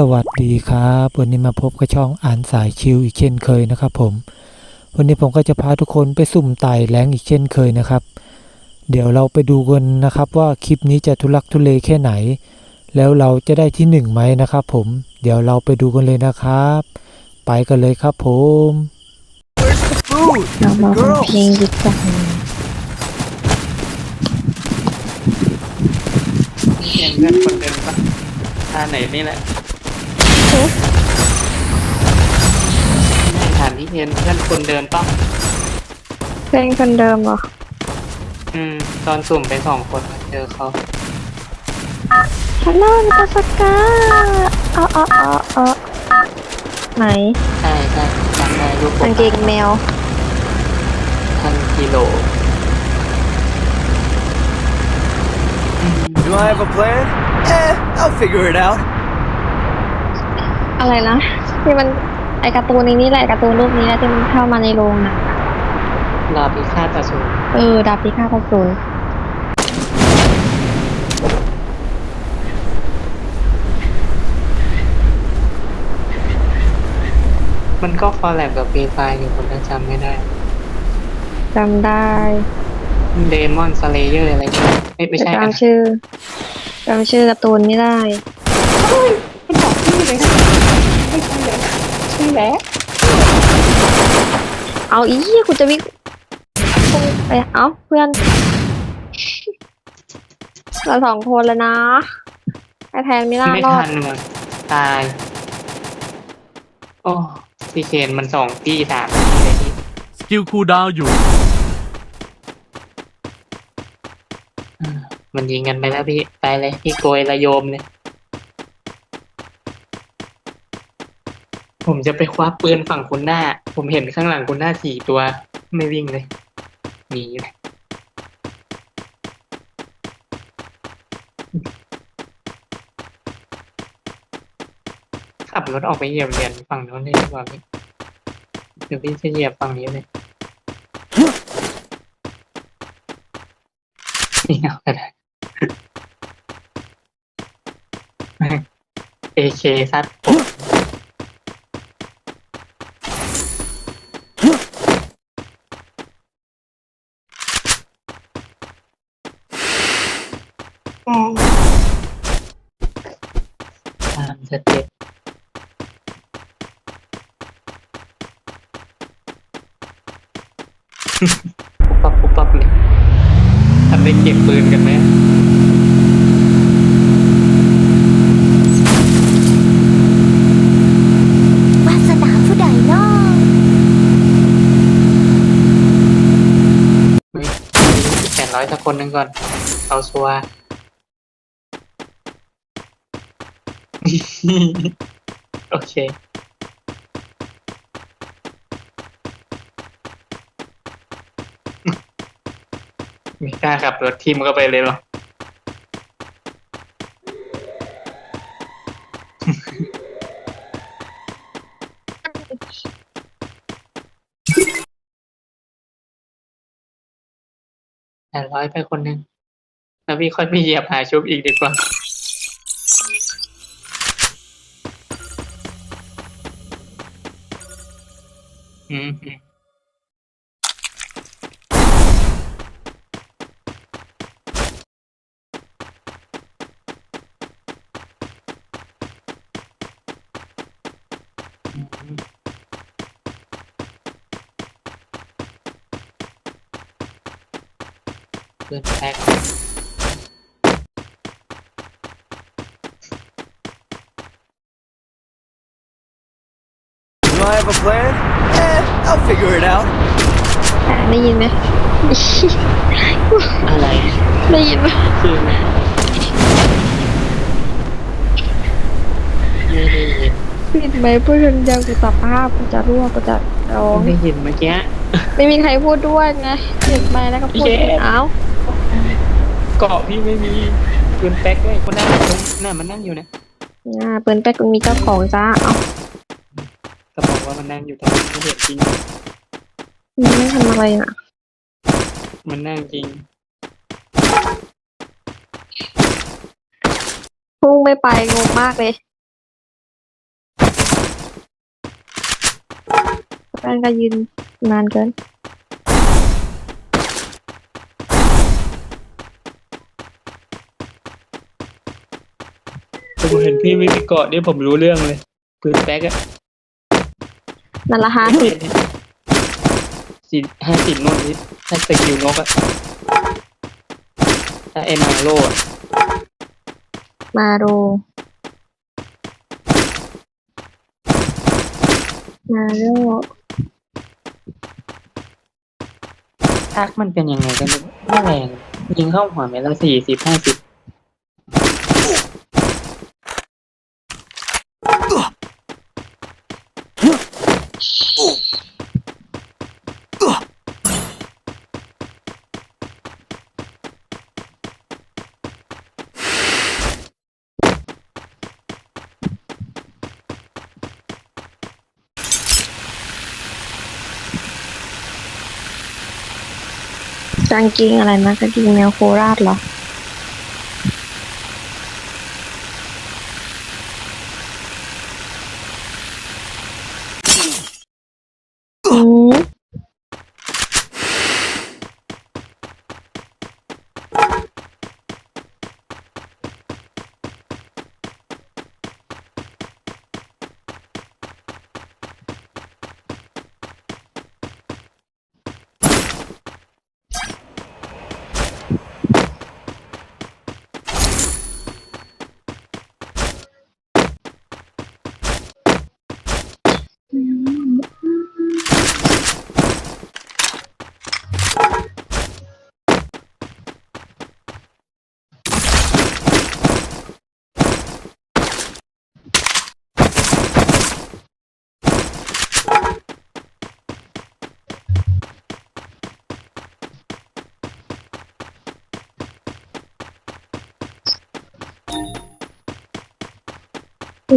สวัสดีครับวันนี้มาพบกับช่องอ่านสายชิวอีกเช่นเคยนะครับผม วันนี้ผมก็จะพาทุกคนไปสุ่มไต่แรงอีกเช่นเคยนะครับ เดี๋ยวเราไปดูกันนะครับว่าคลิปนี้จะทุลักทุเลแค่ไหน แล้วเราจะได้ที่หนึ่งไหมนะครับผม เดี๋ยวเราไปดูกันเลยนะครับ ไปกันเลยครับผมเรามาฟังเพลงดีกว่าเห็นเพื่อนคนเดิมปะท่าไหนนี่แหละ ถามที่เห็นเพื่อนคนเดิมปะเพลงคนเดิมเหรอ อืม ตอนสุ่มไปสองคนเจอเขาฮัลโหลนาสกาอ๋ออ๋ออ๋ออ๋อไหนใช่ใช่จำได้รูปกางเกงแมว พันกิโล Do I have a plan? Eh, I'll figure it out. อะไรนะที่มันไอการ์ตูนในนี้แหละไอ้การ์ตูนรูปนี้แหละที่มันเข้ามาในโรงหนังอะรอพิฆาตอสูรเออดาบพิฆาตอสูรมันก็ฟอร์แลบกับฟรีไฟอยู่คนละจำไม่ได้จำได้เดมอนสเลเยอร์อะไรเนี่ยเอ้ยไม่แต่ใช่อันนั้นจำชื่อจำชื่อการ์ตูนไม่ได้ มันบอกชื่อเลยไม่ใช่แล้ว ใช่แล้วเอาอีคุณจะวิ่งไปเอาเพื่อน เราสองคนแล้วนะไอแทนไม่น่าไม่รอทัดนมันตาย โอ้พี่เคนมันสองปีสามปีเลยพี่สกิลคูลดาวน์อยู่อ่ามันยิงกันไปแล้วพี่ ไปเลย พี่โกยระโยมเลย ผมจะไปคว้าปืนฝั่งคุณหน้า ผมเห็นข้างหลังคุณหน้าสี่ตัว ไม่วิ่งเลยหนีเลยขับรถออกไปเหยียบเหรียญฝั่งโน้นเลยดีกว่าพี่เดี๋ยวพี่จะเหยียบฝั่งนี้เลยนี่เอาก็ได้เอเคซัดผมตามสเต็ปปุ๊บปั๊บปุ๊บปั๊บเลยทำ ได้เก็บปืนกันไหมวาสนาผู้ใดน้อเฮ้ยแปดร้อยสักคนหนึ่งก่อน เอาชัวร์ โอเค ม่กล้าขับรถทีมเข้าไปเลยหรอ แปดร้อยไปคนหนึ่งแล้วพี่ค่อยไปเหยียบหาชุบอีกดีกว่า อืมอืม อืม เพื่อนแพ็ค Do I have a plan? Eh, I'll figure it out. อะได้ยินไหม อะไรได้ยินไหมคือไม่ ได้ยินปิดไหมเพื่อนยังกูตับภาพกูจะรั่วกูจะร้องไม่ได้ยินเมื่อกี้ ไม่มีใครพูดด้วยไงปิดไหมแล้วก็พูดเย้ เอ้าเกาะพี่ไม่มีปืนแป๊กด้วยคนนั้นน่ะมันนั่งอยู่นะอ่าเปิดแป๊กมีเจ้าของจ้าเอ้าก็บอกว่ามันนั่งอยู่ตรงนี้ไม่เห็นจริงมันไม่ทำอะไรน่ะมันนั่งจริง พุ่งไม่ไปงงมากเลย แฟนก็ยืนนานเกินผมเห็นพี่ไม่มีเกาะนี่ผมรู้เรื่องเลยปืนแป๊กอะนั่นละห้าสิบสี่ห้าสิบโน่นนี่ถ้าสกิลนกอะถ้าเอ็มาโลอะมาดูมาดู ทักมันเป็นยังไงกันไม่แรงยิงเข้าหัวเมตละสี่สิบห้าสิบ กางเกงอะไรนะกางเกงแนวโคราชเหรอ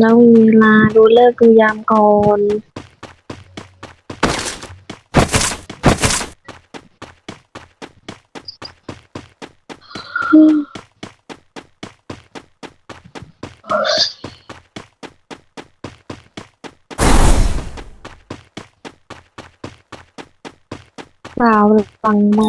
แล้วมีเวลาดูเลิกดูยามก่อนเปล่าฟังมอ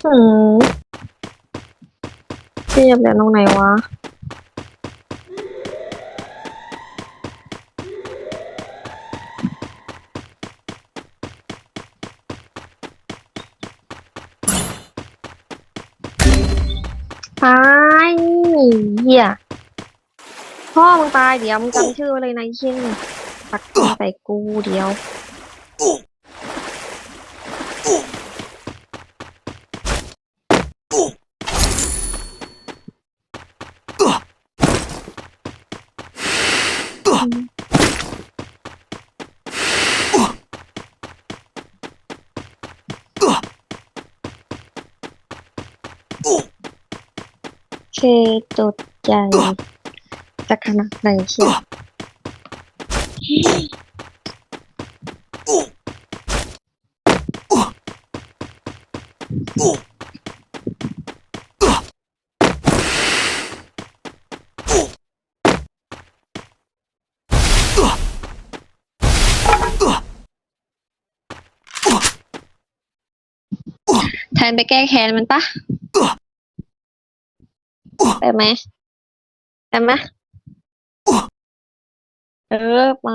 งอืมเทียบแล้วตรงไหนวะตายเหี้ยพ่อมึงตายเดี๋ยวมึงจำชื่อไว้เลยนะไอ้เช่นปักปืนใส่กูเดียว เคจุดใหญ่จะขนาดไหนเชียวแทนไปแก้แค้นมันปะ ไปไหมไปไหมเออไป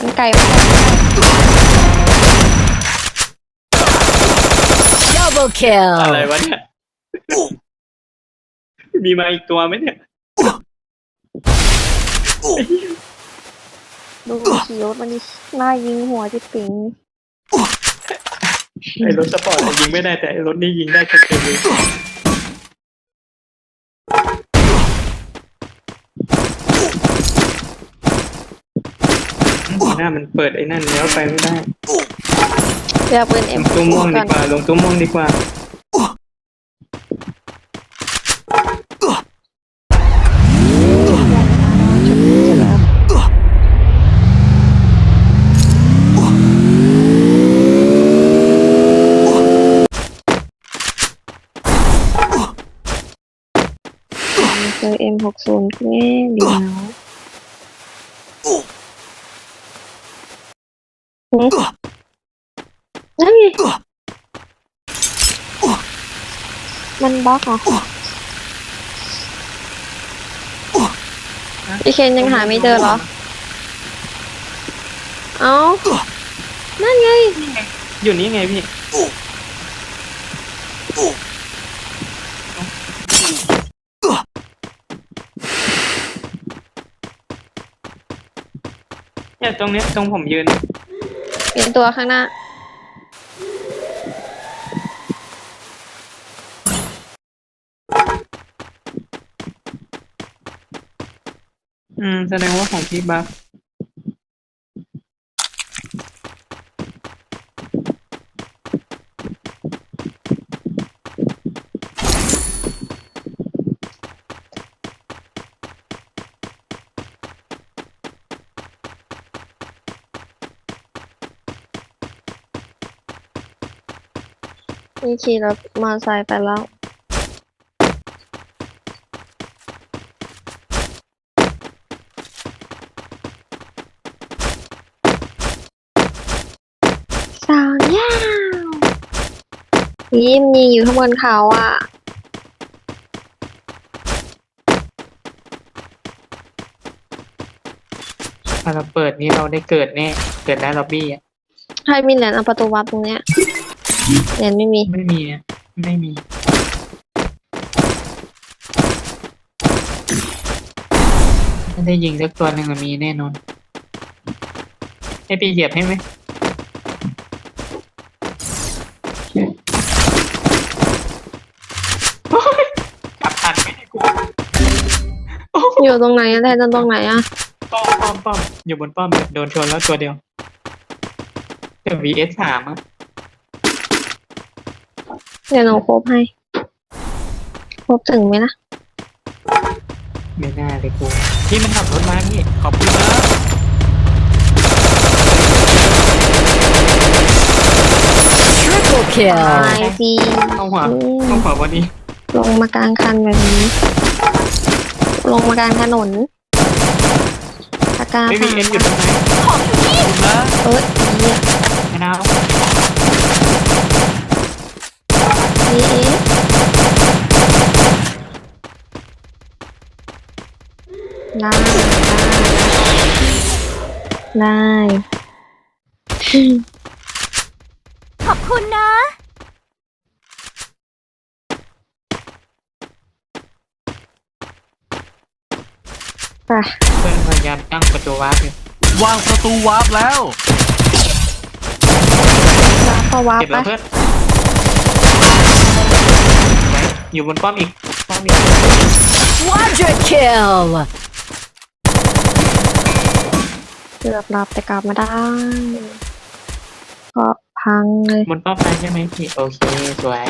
มันไก่มาก Double kill อะไรวะเนี่ย มีมาอีกตัวไหมเนี่ย ดูขี่รถมันนี่น่ายิงหัวจิ๋ปิงไอ้รถสปอร์ตอะยิงไม่ได้แต่ไอ้รถนี่ยิงได้เต็มๆเลยหน้ามันเปิดไอ้นั่นแล้วไปไม่ได้ เดี๋ยวปืนลเอ็มงตู้ม่วงดีกว่า ลงตู้ม่วงดีกว่า เจอเอ็มหกศูนย์แง่เดียวหืม นั่นไงมันบล็อกเหรอพี่เคนยังหาไม่เจอเหรอ เอ้า นั่นไงอยู่นี่ไงพี่ เนี่ยตรงเนี้ยตรงผมยืนเห็นตัวข้างหน้า อืม แสดงว่าของพี่บัฟนี่ขี่รถมอเตอร์ไซค์ไปแล้ว สาวยาว ยิ้มยิงอยู่ข้างบนเขาอะพอเราเปิดนี้เราได้เกิดแน่เกิดได้ล็อบบี้อะใครมีเหรียญเอาประตูวัดตรงเนี้ยเหรียญไม่มี ไม่มีอะไม่มี ถ้าได้ยิงสักตัวหนึ่งอะมีแน่นอน ให้พี่เหยียบให้ไหมโอ๊ยกลับทันไหมเนี่ยกูโอ้อยู่ตรงไหนอะแทนตรงไหนอะป้อมป้อมป้อมอยู่บนป้อมเนี่ยโดนชนแล้วตัวเดียวแต่ VS สามอะเดี๋ยวหนูครบให้ครบถึงไหมนะไม่น่าเลยกูพี่มันขับรถมาพี่ขอบคุณนะ Triple ต kill ายสิเข้าหัวอืมเข้าหัววันนี้ลงมากลางคันแบบนี้ ลงมากลางถนนอากาศไม่มีเอ็นอยู่ตรงไหนเอ้ยเหี้ยไม่น่านี่เอ๊ะได้ได้ได้อืมขอบคุณนะ ไปเพื่อนพยายามตั้งประตูวาร์ปอยู่วางประตูวาร์ปแล้ว วาร์ปก็วาร์ปเก็บไปแล้วเพื่อนไว้อยู่บนป้อมอีกป้อมอีก Quadra kill เกือบหลับแต่กลับมาได้ก็พังเลยบนป้อมไปใช่ไหมพี่โอเคสวย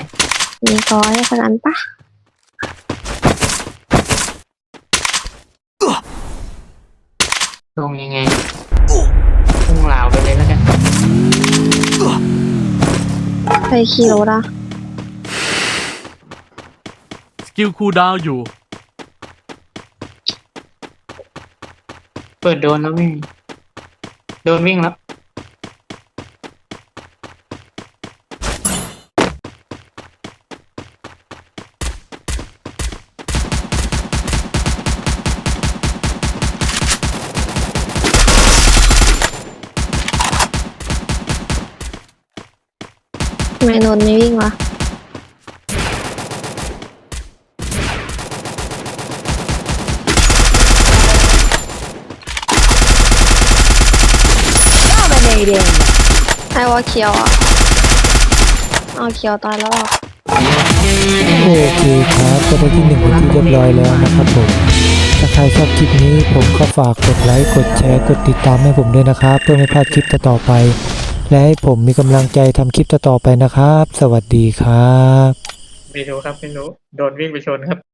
มีก้อยสักอันปะ ลงยังไงพุ่งเหลาไปเลยแล้วกันใครขี่รถอะสกิลคูลดาวน์อยู่ เปิดโดนแล้ววิ่งโดนวิ่งแล้ว ทำไมนนท์ไม่วิ่งวะ Dominating ไอ้วอเขียวอะเอาเขียวตายแล้วอะโอเคครับก็ได้ที่หนึ่งเป็นที่เรียบร้อยแล้วนะครับผม ถ้าใครชอบคลิปนี้ผมก็ฝากกดไลค์กดแชร์กดติดตามให้ผมด้วยนะครับ เพื่อไม่พลาดคลิปต่อๆไป และให้ผมมีกำลังใจทำคลิปต่อๆไปนะครับ สวัสดีครับ ไม่รู้ครับไม่รู้ โดนวิ่งไปชนครับ